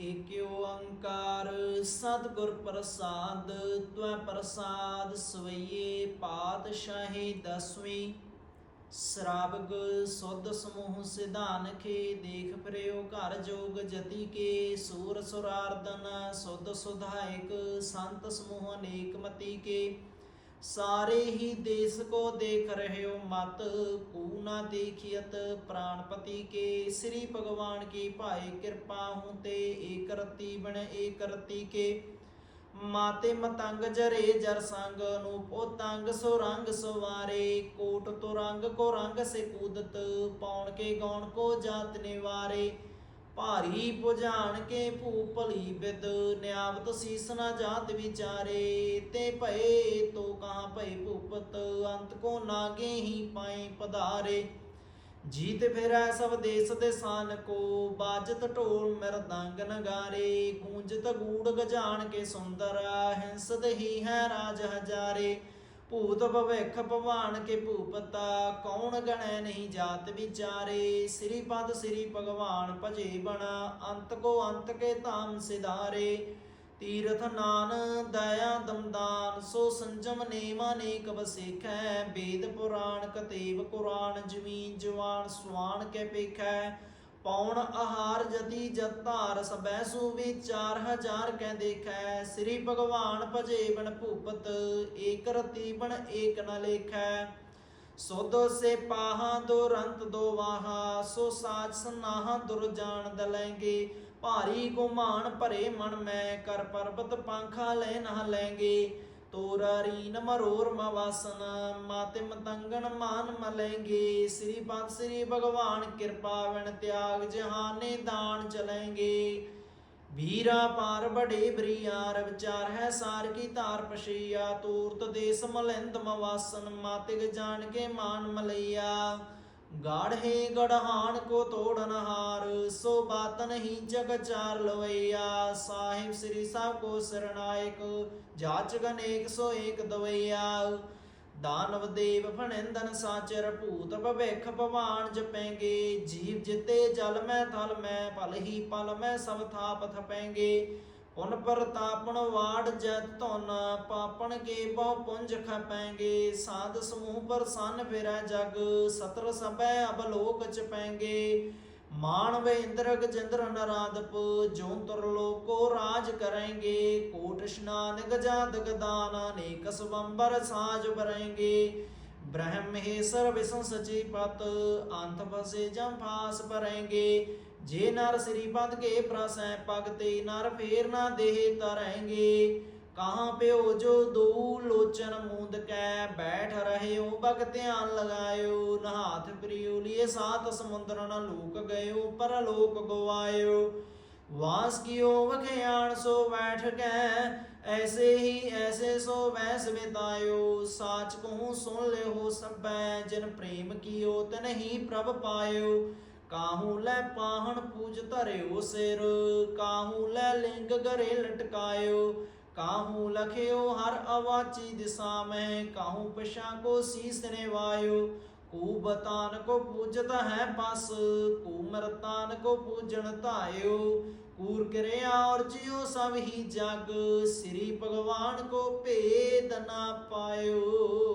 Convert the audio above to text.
ਏਕ ਓੰਕਾਰ, ਸਤਿਗੁਰ ਪ੍ਰਸਾਦ, ਤਵੈ ਪ੍ਰਸਾਦ ਸਵਈਏ ਪਾਤਸ਼ਾਹੀ ਦਸਵੀਂ। ਸ਼ਰਾਬਗ ਸੁਧ ਸਮੂਹ ਸਿਧਾਨ ਖੇ ਦੇਖ ਪ੍ਰਿਓ ਘਰ ਜੋਗ ਜਤੀ ਕੇ। ਸੂਰ ਸੁਰਾਰਦਨ ਸੁਧ ਸੁਧਾਇਕ, ਸੰਤ ਸਮੂਹ ਅਨੇਕ ਮਤੀ ਕੇ। ਸਾਰੇ ਹੀ ਦੇਸ ਕੋ ਦੇਖ ਰਹਿਓ ਮਤ ਕੂ ਨਾ ਦੇਖਿਅਤ ਪ੍ਰਾਨਪਤੀ ਕੇ, ਸ੍ਰੀ ਭਗਵਾਨ ਕੀ ਭਾਏ ਕਿਰਪਾ ਹੂੰ ਤੇ ਏਕ ਬਣ ਏਕ ਕੇ। ਮਾਤੇ ਮਤੰਗ ਜਰੇ ਜਰ ਸੰਗ ਨੂੰ ਪੋਤੰਗ ਸੋ ਰੰਗ ਸਵਾਰੇ। ਕੋਟ ਤੋ ਰੰਗ ਕੋ ਰੰਗ ਸੇ ਕੂਦਤ ਪਾਉਣ ਕੇ ਗੌਣ ਕੋ ਜਾਤ ਨਿਵਾਰੇ। ਭਾਰੀ ਪੁਜਾਨ ਕੇ ਭੂ ਭਲੀ ਬਿਦ ਨਿਆਵਤ ਸੀਸ ਨਾ ਜਾਤ ਵਿਚਾਰੇ, ਤੇ ਭਏ ਤੋ ਕਹਾਂ ਭਏ ਭੂਪਤ, ਅੰਤ ਕੋ ਨਾਗੇ ਹੀ ਪਾਏ ਪਧਾਰੇ। ਜੀਤ ਫਿਰੈ ਸਭ ਦੇਸ ਦੇ ਸਾਨ ਕੋ, ਬਾਜਤ ਢੋਲ ਮਰਦੰਗ ਨਗਾਰੇ, ਗੂੰਜਤ ਗੂੜ ਗਜਾਨ ਕੇ ਸੁੰਦਰ, ਹਿੰਸਤ ਹੀ ਹੈ ਰਾਜ ਹਜਾਰੇ। ਭੂਤ ਭਵਿੱਖ ਭਵਾਨ ਕੇ ਭੂਪਤਾ, ਕੌਣ ਗਣੈ ਨਹੀਂ ਜਾਤ ਵਿਚਾਰੇ? ਸ੍ਰੀ ਪਦ ਸ੍ਰੀ ਭਗਵਾਨ ਭਜੇ ਬਣਾ, ਅੰਤ ਕੋ ਅੰਤ ਕੇ ਧਾਮ ਸਿਧਾਰੇ। ਤੀਰਥ ਨਾਨ ਦਇਆ ਦਮਦਾਨ, ਸੋ ਸੰਜਮ ਨੇਮ ਅਨੇਕ ਵਸੇਖੈ। ਵੇਦ ਪੁਰਾਣ ਕਤੇਬ ਕੁਰਾਨ, ਜਮੀਨ ਜਵਾਨ ਸਵਾਨ ਕੇ ਪੇਖੈ। ਪੌਣ ਆਹਾਰ ਜਤੀ ਜਤ ਧਾਰ ਸਬੈ ਸੂ ਵਿਚਾਰ ਹਜ਼ਾਰ ਕਹਿ ਦੇਖੈ, ਸ੍ਰੀ ਭਗਵਾਨ ਭਜੇ ਬਨ ਭੂਪਤ, ਏਕ ਰਤੀ ਬਨ ਏਕ ਨ ਲੇਖੈ। ਸੁਧ ਸੇ ਪਾਹਾਂ ਦੋ ਰੰਤ ਦੋ ਵਾਹਾ, ਸੋ ਸਾਚ ਸਨਾਹਾ ਦੁਰ ਜਾਣ ਦਲੈਂਗੇ। ਭਾਰੀ ਗੁਮਾਨ ਭਰੇ ਮਨ ਮੈਂ, ਕਰ ਪਰਬਤ ਪੰਖਾ ਲੈ ਨਾ ਲੈਂਗੇ। ਤੋਰਾਰੀ ਨ ਮਵਾਸਨ ਮਾਤੇ ਮਤੰਗਣ ਮਾਨ ਮਲੈਂਗੇ ਸ੍ਰੀ ਪੰਥ, ਸ੍ਰੀ ਭਗਵਾਨ ਕਿਰਪਾ ਵਿਣ ਤਿਆਗ ਜਹਾਨੇ ਦਾਨ ਚਲੈਂਗੇ ਵੀਰਾ ਪਾਰ ਬੜੇ ਬਰੀਆਰ ਵਿਚਾਰ ਹੈ ਸਾਰ ਕੀ ਧਾਰ ਪਸ਼ਈਆ ਤੂਰਤ ਦੇਸ ਮਲਿੰਦ ਮਵਾਸਨ ਮਾਤਿਗ ਜਾਣ ਕੇ ਮਾਨ ਮਲਈਆ। ਗਾੜਹੇ ਗੜਹਾਨ ਕੋ ਤੋੜਨ ਹਾਰ ਸੋ ਬਾਤ ਨਹੀਂ ਜਗ ਚਾਰ ਲਵਈਆ। ਸਾਹਿਬ ਸ੍ਰੀ ਸਾਹਿਬ ਕੋ ਸਰਣਾਇਕ, ਜਾਚ ਗਨੇਕ ਏਕ ਦਵਈਆ। ਦਾਨਵ ਦੇਵ ਫਣਿੰਦਨ ਸਾਚਰ, ਭੂਤ ਭਵਿਖ ਭਵਾਨ ਜਪੈਂਗੇ। ਜੀਵ ਜਿਤੇ ਜਲ ਮੈਂ ਥਲ ਮੈਂ ਪਲ ਹੀ ਪਲ ਮੈਂ ਸਭ ਥਾਪ ਥਪੈਂਗੇ। ਪੁਨ ਪ੍ਰਤਾਪਨ ਵਾੜ ਜਤ ਧੁਨ, ਪਾਪਣ ਕੇ ਬਹੁ ਪੁੰਜ ਖਪੈਂਗੇ ਸਾਧ ਸਮੂਹ ਪ੍ਰਸੰਨ ਫਿਰੈ ਜਗ, ਸਤਰ ਸਭੈ ਅਬਲੋਕ ਚ ਪੈਂਗੇ। ਮਾਨ ਇੰਦਰ ਗਜਿੰਦਰ ਨਰਾਦਪ ਜੋ ਤੁਰ ਲੋਕੋ ਰਾਜ ਕਰਾਂਗੇ। ਕੋਟ ਇਸ਼ਨਾਨ ਗਜਾਦ ਗਦਾਨ ਅਨੇਕ ਸਵੰਬਰ ਸਾਜ ਬਰਾਂਗੇ ਬ੍ਰਹਮ ਹੇਸਰ ਵਿਸ਼ਨ ਸਚੀ ਪਤ, ਅੰਤ ਫਸੇ ਜਮ ਫਾਸ ਜੇ ਨਰ ਸ੍ਰੀ ਪਦ ਕੇ ਪ੍ਰਸੈ ਤੇ ਨਰ ਫੇਰ ਨਾ ਦੇਹ ਤਰੈਂਗੇ ਕਹਾਂ ਪਿਓ ਜੋ ਦੂ ਲੋਚਨ ਮੂੰਦ ਕੈ, ਬੈਠ ਰਹਿਓ ਬਗ ਧਿਆਨ ਲਗਾਇਓ। ਨਹਾਥ ਪ੍ਰਿਯੋ ਲਿਏ ਸਾਤ ਸਮੁੰਦਰ ਲੋਕ ਗਇਓ, ਪਰ ਗਵਾਇਓ। ਵਾਸ ਕੀਓ ਵਖਿਆਣ ਸੋ ਬੈਠ ਗੈ ਐਸੇ ਹੀ ਐਸੇ ਸੋ ਵੈਸ ਬਿਤਾਇਓ। ਸਾਚ ਕਹੂੰ ਸੁਣ ਲਿਓ ਸਭੈ, ਜਿਨ ਪ੍ਰੇਮ ਕੀਓ ਤਨਹੀ ਪ੍ਰਭ ਪਾਇਓ। ਕਾਹੂ ਲੈ ਪਾਹਣ ਪੂਜ ਧਰਿਓ ਸਿਰ, ਕਾਹੂ ਲੈ ਲਿੰਗ ਗਰੇ ਲਟਕਾਇਓ, ਕਾਹੂ ਲਖਿਓ ਹਰ ਅਵਾਚੀ ਦਿਸਾ ਮੈਂ, ਕਾਹੂ ਪਛਾ ਕੋ ਸੀਸ ਨਿਵਾਇਓ। ਕੂ ਬਤਾਨ ਕੋ ਪੂਜਤ ਹੈ ਬਸ ਕੂ ਮਰਤਾਨ ਕੋ ਪੂਜਣ ਧਾਇਓ। ਕੂਰ ਕਿਰਿਆ ਔਰ ਜਿਉ ਸਭ ਹੀ ਜਗ, ਸ੍ਰੀ ਭਗਵਾਨ ਕੋ ਭੇਦ ਨਾ ਪਾਇਓ।